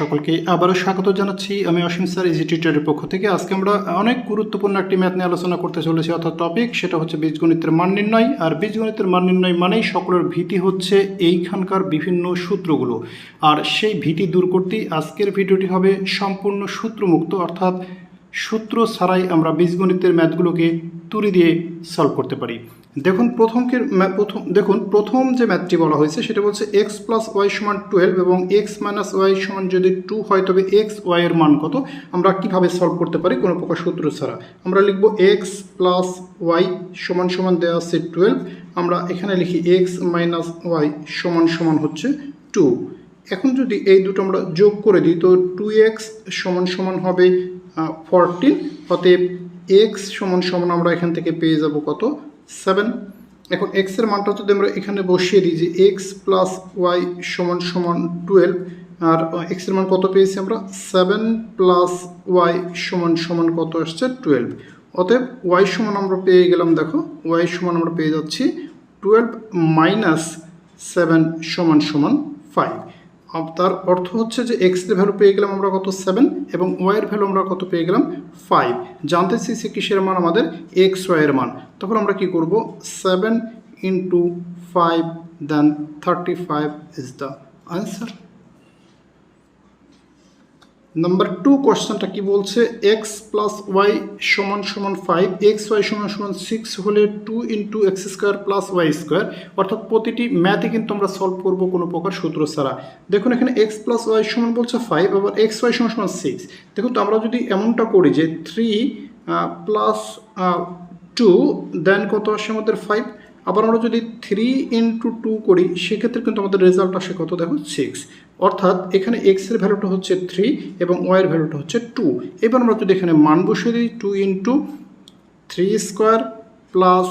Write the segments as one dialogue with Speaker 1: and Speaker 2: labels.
Speaker 1: সকলকে আবারও স্বাগত জানাচ্ছি। আমি অসীম স্যার ইজি টিউটারের পক্ষ থেকে। আজকে আমরা অনেক গুরুত্বপূর্ণ একটি ম্যাথ নিয়ে আলোচনা করতে চলেছি। অর্থাৎ টপিক সেটা হচ্ছে বীজগণিতের মান নির্ণয়। আর বীজগণিতের মান নির্ণয় মানেই সকলের ভীতি হচ্ছে এইখানকার বিভিন্ন সূত্রগুলো। আর সেই ভীতি দূর করতেই আজকের ভিডিওটি হবে সম্পূর্ণ সূত্রমুক্ত। অর্থাৎ সূত্র ছাড়াই আমরা বীজগণিতের ম্যাথগুলোকে তুলি দিয়ে সলভ করতে পারি। দেখুন প্রথমকের ম্যা- প্রথম দেখুন, প্রথম যে ম্যাথটি বলা হয়েছে সেটা বলছে এক্স প্লাস ওয়াই সমান টুয়েলভ এবং এক্স মাইনাস ওয়াই সমান যদি টু হয়, তবে এক্স ওয়াই এর মান কত? আমরা কীভাবে সলভ করতে পারি? কোনো প্রকার সূত্র ছাড়া। আমরা লিখব এক্স প্লাস ওয়াই সমান সমান দেওয়া আছে টুয়েলভ আমরা এখানে লিখি এক্স মাইনাস ওয়াই সমান সমান হচ্ছে টু এখন যদি এই দুটো আমরা যোগ করে দিই, তো টু এক্স সমান সমান হবে ফরটিন অতএব এক্স সমান সমান আমরা এখান থেকে পেয়ে যাব কত? সেভেন। এখন এক্সের মানটা যদি আমরা এখানে বসিয়ে দিই যে এক্স প্লাস ওয়াই সমান সমান টুয়েলভ আর এক্সের মান কত পেয়েছি আমরা? সেভেন প্লাস ওয়াই সমান সমান কত আসছে? টুয়েলভ অতএব ওয়াই সমান আমরা পেয়ে গেলাম, দেখো ওয়াই সমান আমরা পেয়ে যাচ্ছি টুয়েলভ মাইনাস সেভেন সমান সমান ফাইভ তার অর্থ হচ্ছে যে এক্সের ভ্যালু পেয়ে গেলাম আমরা কত সেভেন এবং ওয়াই এর ভ্যালু আমরা কত পেয়ে গেলাম ফাইভ জানতে চাইছি কিসের মান আমাদের এক্স ওয়াই এর মান। তখন আমরা কি করব? Seven into five then thirty five is the answer number two কোশ্চেনটা কি বলছে? এক্স প্লাস ওয়াই সমান সমান ফাইভ এক্স ওয়াই সমান সমান সিক্স হলে two into X square plus Y square অর্থাৎ প্রতিটি ম্যাথে কিন্তু আমরা সলভ করব কোনো প্রকার সূত্র ছাড়া। দেখুন, এখানে এক্স প্লাস ওয়াই সমান বলছে ফাইভ আবার এক্স ওয়াই সমান সমান সিক্স দেখুন তো, আমরা যদি এমনটা করি যে থ্রি প্লাস টু দেন কত আসে আমাদের ফাইভ আবার আমরা যদি থ্রি ইন্টু টু করি, সেক্ষেত্রে কিন্তু আমাদের রেজাল্ট আসে কত? দেখো সিক্স অর্থাৎ এখানে এক্সের ভ্যালুটা হচ্ছে থ্রি এবং ওয়াই এর ভ্যালুটা হচ্ছে টু এবার আমরা যদি এখানে মান বসিয়ে দিই two into three square plus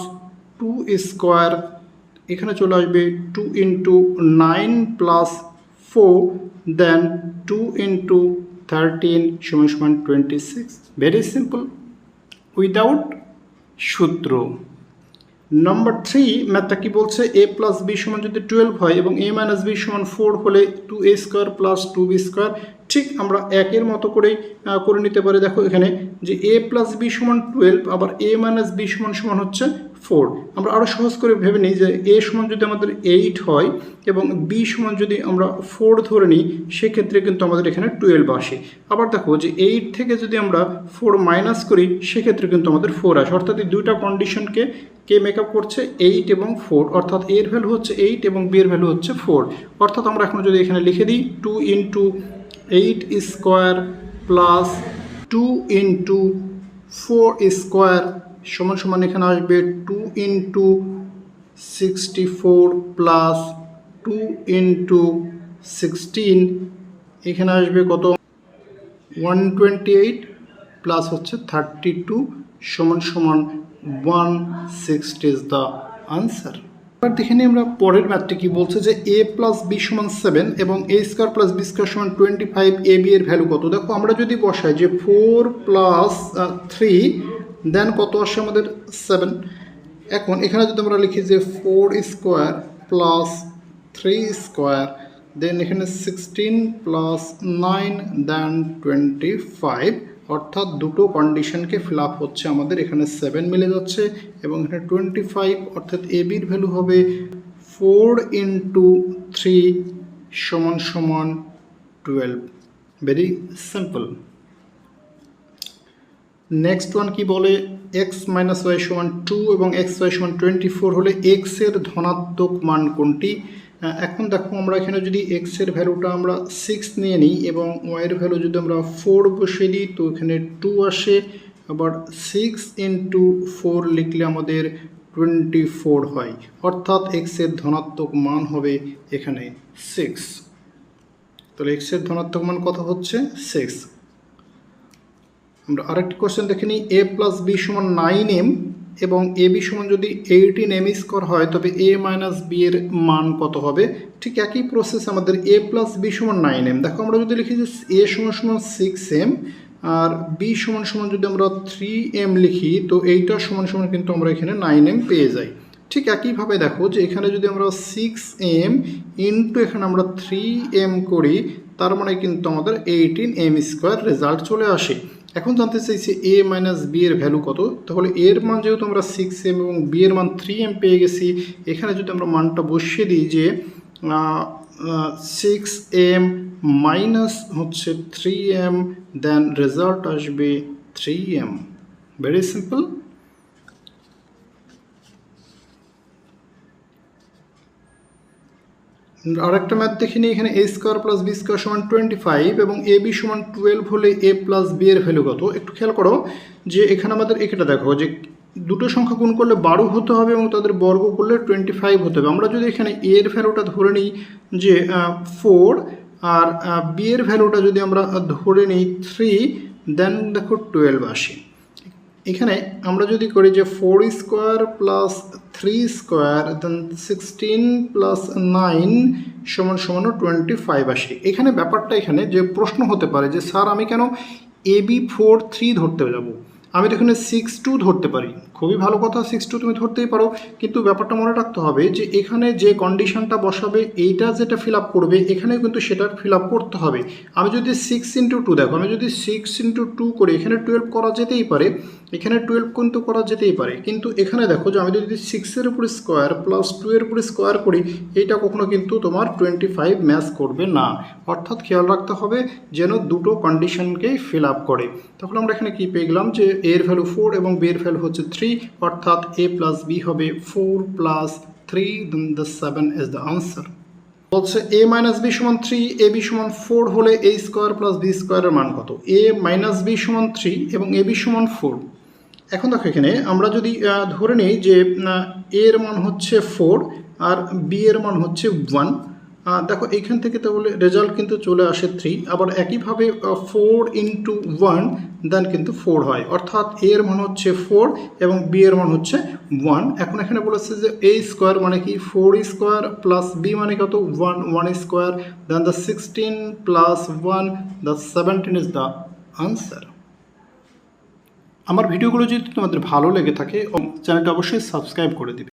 Speaker 1: two square এখানে চলে আসবে two into nine plus four then two into thirteen সমান সমান twenty six very simple without সূত্র. নাম্বার থ্রি ম্যাথটা কি বলছে? এ প্লাস বি সমান যদি টুয়েলভ হয় এবং এ মাইনাস বি সমান ফোর হলে two A square plus two B square ঠিক আমরা একের মতো করেই করে নিতে পারি। দেখো এখানে যে এ প্লাস বি সমান টুয়েলভ আবার এ মাইনাস বি সমান সমান হচ্ছে ফোর আমরা আরও সহজ করে ভেবে নিই যে এ সমান যদি আমাদের এইট হয় এবং বি সমান যদি আমরা ফোর ধরে নিই, সেক্ষেত্রে কিন্তু আমাদের এখানে টুয়েলভ আসে। আবার দেখো যে এইট থেকে যদি আমরা ফোর মাইনাস করি, সেক্ষেত্রে কিন্তু আমাদের ফোর আসে। অর্থাৎ এই দুইটা কন্ডিশনকে কে মেকআপ করছে? এইট এবং ফোর অর্থাৎ এর ভ্যালু হচ্ছে এইট এবং বি এর ভ্যালু হচ্ছে ফোর অর্থাৎ আমরা এখন যদি এখানে লিখে দিই two into eight square plus two into four square সমান সমান এখানে আসবে two into sixty four plus two into sixteen. এখানে আসবে কত? ওয়ান টোয়েন্টি এইট প্লাস হচ্ছে থার্টি টু সমান সমান one sixty is the answer. এবার দেখে নিই আমরা পরের ম্যাথটি কি বলছে যে এ প্লাস বি সমান সেভেন এবং A square plus B square সমান টোয়েন্টি ফাইভ এ বি এর ভ্যালু কত? দেখো, আমরা যদি বসাই যে ফোর প্লাস থ্রি দেন কত আসে আমাদের সেভেন এখন এখানে যদি আমরা লিখি যে four square plus three square then এখানে sixteen plus nine then twenty five অর্থাৎ দুটো কন্ডিশনকে ফিল আপ হচ্ছে আমাদের, এখানে সেভেন মিলে যাচ্ছে এবং এখানে টোয়েন্টি ফাইভ অর্থাৎ এ বির ভ্যালু হবে ফোর ইন্টু থ্রি সমান সমান twelve very simple next one কি বলে? এক্স মাইনাস ওয়াই সমান টু এবং এক্স ওয়াই সমান টোয়েন্টি ফোর হলে এক্সের ধনাত্মক মান কোনটি? এখন দেখো আমরা এখানে যদি এক্সের ভ্যালুটা আমরা সিক্স নিয়ে নিই এবং ওয়াই এর ভ্যালু যদি আমরা ফোর বসে দিই, তো এখানে টু আসে। আবার সিক্স ইন্টু ফোর লিখলে আমাদের টোয়েন্টি ফোর হয়। অর্থাৎ এক্সের ধনাত্মক মান হবে এখানে সিক্স তাহলে এক্সের ধনাত্মক মান কত হচ্ছে? সিক্স আমরা আরেকটি কোশ্চেন দেখে নিই। এ প্লাস বি সমান নাইন এম এবং এ বি সমান যদি এইটিন এম স্কোয়ার হয়, তবে এ মাইনাস বি এর মান কত হবে? ঠিক একই প্রসেস আমাদের এ প্লাস বি সমান নাইন এম দেখো আমরা যদি লিখি যে এ সমান সমান সিক্স এম আর বি সমান সমান যদি আমরা থ্রি এম লিখি, তো এইটা সমান সমান কিন্তু আমরা এখানে নাইন এম পেয়ে যাই। ঠিক একইভাবে দেখো যে এখানে যদি আমরা সিক্স এম ইন্টু এখানে আমরা থ্রি এম করি, তার মানে কিন্তু আমাদের এইটিন এম স্কোয়ার রেজাল্ট চলে আসে। এখন জানতে চাইছি এ মাইনাস বি এর ভ্যালু কত? তাহলে এর মান যেহেতু আমরা সিক্স এম এবং বি এর মান থ্রি এম পেয়ে গেছি, এখানে যদি আমরা মানটা বসিয়ে দিই যে সিক্স এম মাইনাস হচ্ছে থ্রি এম দেন রেজাল্ট আসবে থ্রি এম ভেরি সিম্পল আরেকটা ম্যাথ দেখে নিই এখানে A square plus B square সমান টোয়েন্টি ফাইভ এবং এ বি সমান টুয়েলভ হলে এ প্লাস বি এর ভ্যালু কত? একটু খেয়াল করো যে এখানে আমাদের এটা দেখো, যে দুটো সংখ্যা গুণ করলে বারো হতে হবে এবং তাদের বর্গ করলে টোয়েন্টি ফাইভ হতে হবে। আমরা যদি এখানে এ এর ভ্যালুটা ধরে নিই যে ফোর আর বি এর ভ্যালুটা যদি আমরা ধরে নিই থ্রি দেন দেখো টুয়েলভ আসে। এখানে আমরা যদি করি যে four square plus three square then sixteen plus nine সমান সমান টোয়েন্টি ফাইভ আসে। এখানে ব্যাপারটা এখানে যে প্রশ্ন হতে পারে যে, স্যার, আমি কেন এ বি ফোর থ্রি ধরতে যাব? আমি তো এখানে সিক্স টু ধরতে পারি। খুবই ভালো কথা সিক্স টু তুমি ধরতেই পারো। কিন্তু ব্যাপারটা মনে রাখতে হবে যে, এখানে যে কন্ডিশনটা বসাবে, এইটা যেটা ফিল আপ করবে এখানে কিন্তু সেটা ফিল আপ করতে হবে। আমি যদি সিক্স ইন্টু টু দেখো, আমি যদি সিক্স ইন্টু টু করি, এখানে টুয়েলভ করা যেতেই পারে, এখানে টুয়েলভ কিন্তু করা যেতেই পারে। কিন্তু এখানে দেখো যে, আমি যদি সিক্সের উপর স্কোয়ার প্লাস টু এর উপর স্কোয়ার করি, এইটা কখনো কিন্তু তোমার টোয়েন্টি ফাইভ ম্যাচ করবে না। অর্থাৎ খেয়াল রাখতে হবে যেন দুটো কন্ডিশনকেই ফিল আপ করে। তখন আমরা এখানে কি পেয়ে গেলাম যে এর ভ্যালু ফোর এবং বি এর ভ্যালু হচ্ছে থ্রি অর্থাৎ এ প্লাস বি হবে four plus three the seven is the answer বলছে এ মাইনাস বি সমান থ্রি এ বি সমান ফোর হলে এ স্কোয়ার প্লাস বি স্কোয়ারের মান কত? এ মাইনাস বি সমান থ্রি এবং এ বি সমান ফোর এখন দেখো এখানে আমরা যদি ধরে নিই যে এর মান হচ্ছে ফোর আর বি এর মান হচ্ছে ওয়ান দেখো, এইখান থেকে তাহলে রেজাল্ট কিন্তু চলে আসে থ্রি আবার একইভাবে ফোর ইন্টু ওয়ান দেন কিন্তু ফোর হয়। অর্থাৎ এ এর মান হচ্ছে ফোর এবং বি এর মান হচ্ছে ওয়ান এখন এখানে বলেছে যে এ স্কোয়ার মানে কি? ফোর স্কোয়ার প্লাস বি মানে কত? One one square then the sixteen plus one the seventeen is the answer আমার ভিডিওগুলো যদি তোমাদের ভালো লেগে থাকে চ্যানেলটা অবশ্যই সাবস্ক্রাইব করে দিবে।